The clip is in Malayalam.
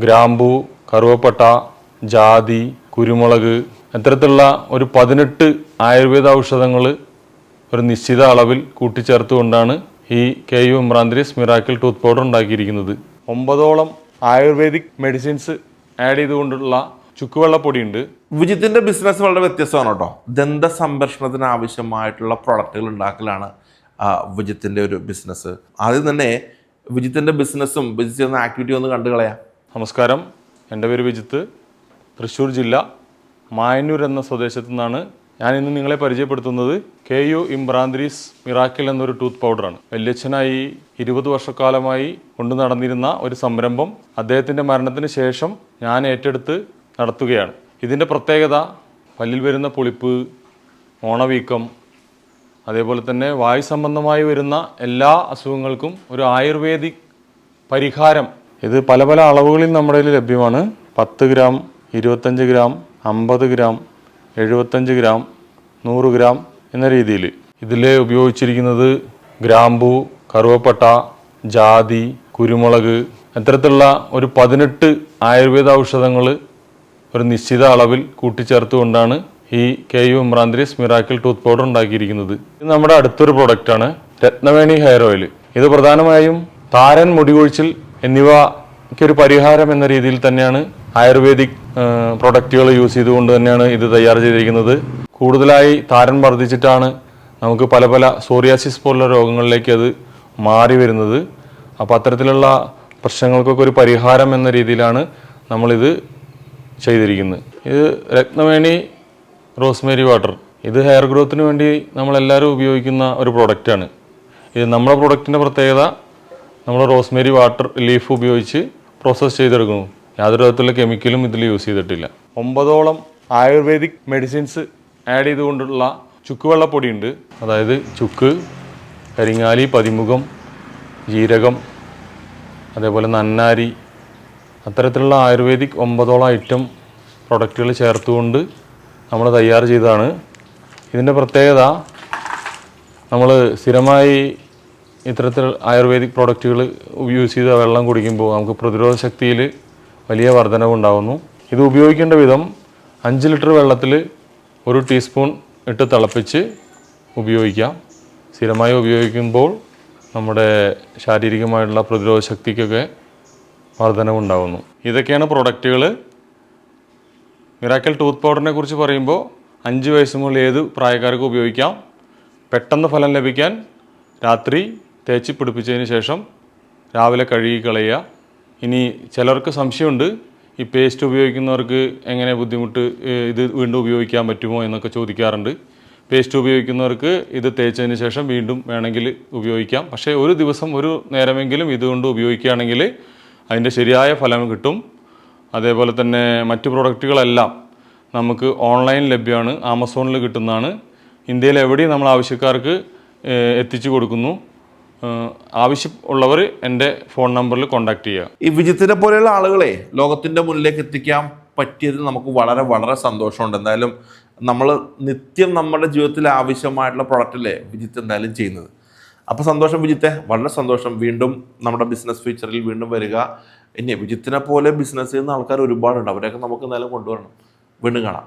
ഗ്രാമ്പു കറുവപ്പട്ട ജാതി കുരുമുളക് അത്തരത്തിലുള്ള ഒരു പതിനെട്ട് ആയുർവേദ ഔഷധങ്ങൾ ഒരു നിശ്ചിത അളവിൽ കൂട്ടിച്ചേർത്തുകൊണ്ടാണ് ഈ കെ യു ഇമ്രാന്തിരി മിറാക്കിൾ ടൂത്ത് പൗഡർ ഉണ്ടാക്കിയിരിക്കുന്നത്. ഒമ്പതോളം ആയുർവേദിക് മെഡിസിൻസ് ആഡ് ചെയ്തുകൊണ്ടുള്ള ചുക്കുവെള്ളപ്പൊടിയുണ്ട്. വിജിത്തിന്റെ ബിസിനസ് വളരെ വ്യത്യസ്തമാണ് കേട്ടോ. ദന്ത സംരക്ഷണത്തിന് ആവശ്യമായിട്ടുള്ള പ്രൊഡക്റ്റുകൾ ഉണ്ടാക്കലാണ് വിജിത്തിന്റെ ഒരു ബിസിനസ്. ആദ്യം തന്നെ വിജിത്തിന്റെ ബിസിനസ്സും വിജിത്തിന്റെ ആക്ടിവിറ്റി ഒന്ന് കണ്ടു കളയാം നമസ്കാരം. എന്റെ പേര് വിജിത്ത്. തൃശ്ശൂർ ജില്ല മായന്നൂർ എന്ന സ്വദേശത്തു നിന്നാണ് ഞാൻ ഇന്ന് നിങ്ങളെ പരിചയപ്പെടുത്തുന്നത് കെ യു ഇംബ്രാന്ത്രീസ് മിറാക്കിൾ എന്നൊരു ടൂത്ത് പൗഡറാണ്. വല്യച്ഛനായി ഇരുപത് വർഷക്കാലമായി കൊണ്ടു നടന്നിരുന്ന ഒരു സംരംഭം അദ്ദേഹത്തിന്റെ മരണത്തിന് ശേഷം ഞാൻ ഏറ്റെടുത്ത് നടത്തുകയാണ്. ഇതിന്റെ പ്രത്യേകത പല്ലിൽ വരുന്ന പുളിപ്പ് ഓണവീക്കം അതേപോലെ തന്നെ വായു സംബന്ധമായി വരുന്ന എല്ലാ അസുഖങ്ങൾക്കും ഒരു ആയുർവേദിക് പരിഹാരം ഇത് പല പല അളവുകളിൽ നമ്മുടെ കയ്യിൽ ലഭ്യമാണ്. പത്ത് ഗ്രാം ഇരുപത്തഞ്ച് ഗ്രാം അമ്പത് ഗ്രാം എഴുപത്തഞ്ച് ഗ്രാം നൂറ് ഗ്രാം എന്ന രീതിയിൽ. ഇതിൽ ഉപയോഗിച്ചിരിക്കുന്നത് ഗ്രാമ്പു കറുവപ്പട്ട ജാതി കുരുമുളക് ഇത്തരത്തിലുള്ള ഒരു പതിനെട്ട് ആയുർവേദ ഔഷധങ്ങൾ ഒരു നിശ്ചിത അളവിൽ കൂട്ടിച്ചേർത്തുകൊണ്ടാണ് ഈ കെ യു ഇമ്രാൻദ്രീസ് മിറാക്കിൾ ടൂത്ത് പൗഡർ ഉണ്ടാക്കിയിരിക്കുന്നത്. ഇത് നമ്മുടെ അടുത്തൊരു പ്രൊഡക്റ്റാണ് രത്നവേണി ഹെയർ ഓയിൽ. ഇത് പ്രധാനമായും താരൻ മുടികൊഴിച്ചിൽ എന്നിവയ്ക്ക് ഒരു പരിഹാരം എന്ന രീതിയിൽ തന്നെയാണ് ആയുർവേദിക് പ്രൊഡക്റ്റുകൾ യൂസ് ചെയ്തുകൊണ്ട് തന്നെയാണ് ഇത് തയ്യാർ ചെയ്തിരിക്കുന്നത്. കൂടുതലായി താരൻ വർദ്ധിച്ചിട്ടാണ് നമുക്ക് പല പല സോറിയാസിസ് പോലുള്ള രോഗങ്ങളിലേക്ക് അത് മാറി വരുന്നത്. അപ്പോൾ അത്തരത്തിലുള്ള പ്രശ്നങ്ങൾക്കൊക്കെ ഒരു പരിഹാരം എന്ന രീതിയിലാണ് നമ്മളിത് ചെയ്തിരിക്കുന്നത്. ഇത് രത്നവേണി റോസ്മേരി വാട്ടർ. ഇത് ഹെയർ ഗ്രോത്തിന് വേണ്ടി നമ്മളെല്ലാവരും ഉപയോഗിക്കുന്ന ഒരു പ്രൊഡക്റ്റാണ്. ഇത് നമ്മുടെ പ്രൊഡക്റ്റിന്റെ പ്രത്യേകത നമ്മൾ റോസ്മേരി വാട്ടർ ലീഫ് ഉപയോഗിച്ച് പ്രോസസ്സ് ചെയ്തെടുക്കുന്നു. യാതൊരു വിധത്തിലുള്ള കെമിക്കലും ഇതിൽ യൂസ് ചെയ്തിട്ടില്ല. ഒമ്പതോളം ആയുർവേദിക് മെഡിസിൻസ് ആഡ് ചെയ്തുകൊണ്ടുള്ള ചുക്കുവെള്ളപ്പൊടിയുണ്ട്. അതായത് ചുക്ക് കരിങ്ങാലി പതിമുഖം ജീരകം അതേപോലെ നന്നാരി അത്തരത്തിലുള്ള ആയുർവേദിക് ഒമ്പതോളം ഐറ്റം പ്രൊഡക്റ്റുകൾ ചേർത്തുകൊണ്ട് നമ്മൾ തയ്യാർ ചെയ്തതാണ്. ഇതിന്റെ പ്രത്യേകത നമ്മൾ സ്ഥിരമായി ഇത്തരത്തിൽ ആയുർവേദിക് പ്രോഡക്റ്റുകൾ യൂസ് ചെയ്ത വെള്ളം കുടിക്കുമ്പോൾ നമുക്ക് പ്രതിരോധ ശക്തിയിൽ വലിയ വർധനവുണ്ടാകുന്നു ഇത് ഉപയോഗിക്കേണ്ട വിധം അഞ്ച് ലിറ്റർ വെള്ളത്തിൽ ഒരു ടീസ്പൂൺ ഇട്ട് തിളപ്പിച്ച് ഉപയോഗിക്കാം. സ്ഥിരമായി ഉപയോഗിക്കുമ്പോൾ നമ്മുടെ ശാരീരികമായിട്ടുള്ള പ്രതിരോധ ശക്തിക്കൊക്കെ വർധനവുണ്ടാകുന്നു ഇതൊക്കെയാണ് പ്രൊഡക്റ്റുകൾ മിറാക്കൽ ടൂത്ത് പൗഡറിനെ കുറിച്ച് പറയുമ്പോൾ അഞ്ച് വയസ്സ് മുതൽ ഏത് പ്രായക്കാർക്കും ഉപയോഗിക്കാം. പെട്ടെന്ന് ഫലം ലഭിക്കാൻ രാത്രി തേച്ച് പിടിപ്പിച്ചതിന് ശേഷം രാവിലെ കഴുകി കളയുക ഇനി ചിലർക്ക് സംശയമുണ്ട് ഈ പേസ്റ്റ് ഉപയോഗിക്കുന്നവർക്ക് എങ്ങനെ ബുദ്ധിമുട്ട് ഇത് വീണ്ടും ഉപയോഗിക്കാൻ പറ്റുമോ എന്നൊക്കെ ചോദിക്കാറുണ്ട്. പേസ്റ്റ് ഉപയോഗിക്കുന്നവർക്ക് ഇത് തേച്ചതിന് ശേഷം വീണ്ടും വേണമെങ്കിൽ ഉപയോഗിക്കാം. പക്ഷേ ഒരു ദിവസം ഒരു നേരമെങ്കിലും ഇതുകൊണ്ട് ഉപയോഗിക്കുകയാണെങ്കിൽ അതിന്റെ ശരിയായ ഫലം കിട്ടും. അതേപോലെ തന്നെ മറ്റു പ്രൊഡക്റ്റുകളെല്ലാം നമുക്ക് ഓൺലൈൻ ലഭ്യമാണ് ആമസോണിൽ കിട്ടുന്നതാണ്. ഇന്ത്യയിൽ എവിടെയും നമ്മൾ ആവശ്യക്കാർക്ക് എത്തിച്ചു കൊടുക്കുന്നു. ഏഹ്, ആവശ്യമുള്ളവർ എന്റെ ഫോൺ നമ്പറിൽ കോൺടാക്റ്റ് ചെയ്യുക. ഈ വിജിത്തിനെ പോലെയുള്ള ആളുകളെ ലോകത്തിന്റെ മുന്നിലേക്ക് എത്തിക്കാൻ പറ്റിയതിൽ നമുക്ക് വളരെ വളരെ സന്തോഷമുണ്ട്. എന്തായാലും നമ്മൾ നിത്യം നമ്മുടെ ജീവിതത്തിൽ ആവശ്യമായിട്ടുള്ള പ്രൊഡക്റ്റല്ലേ വിജിത്ത് എന്തായാലും ചെയ്യുന്നത്? അപ്പോൾ സന്തോഷം വിജിത്തെ. വളരെ സന്തോഷം. വീണ്ടും നമ്മുടെ ബിസിനസ് ഫ്യൂച്ചറിൽ വീണ്ടും വരിക. ഇനി വിജിത്തിനെ പോലെ ബിസിനസ് ചെയ്യുന്ന ആൾക്കാർ ഒരുപാടുണ്ട്. അവരെയൊക്കെ നമുക്ക് എന്തായാലും കൊണ്ടുവരണം. വീണ്ടും കാണാം.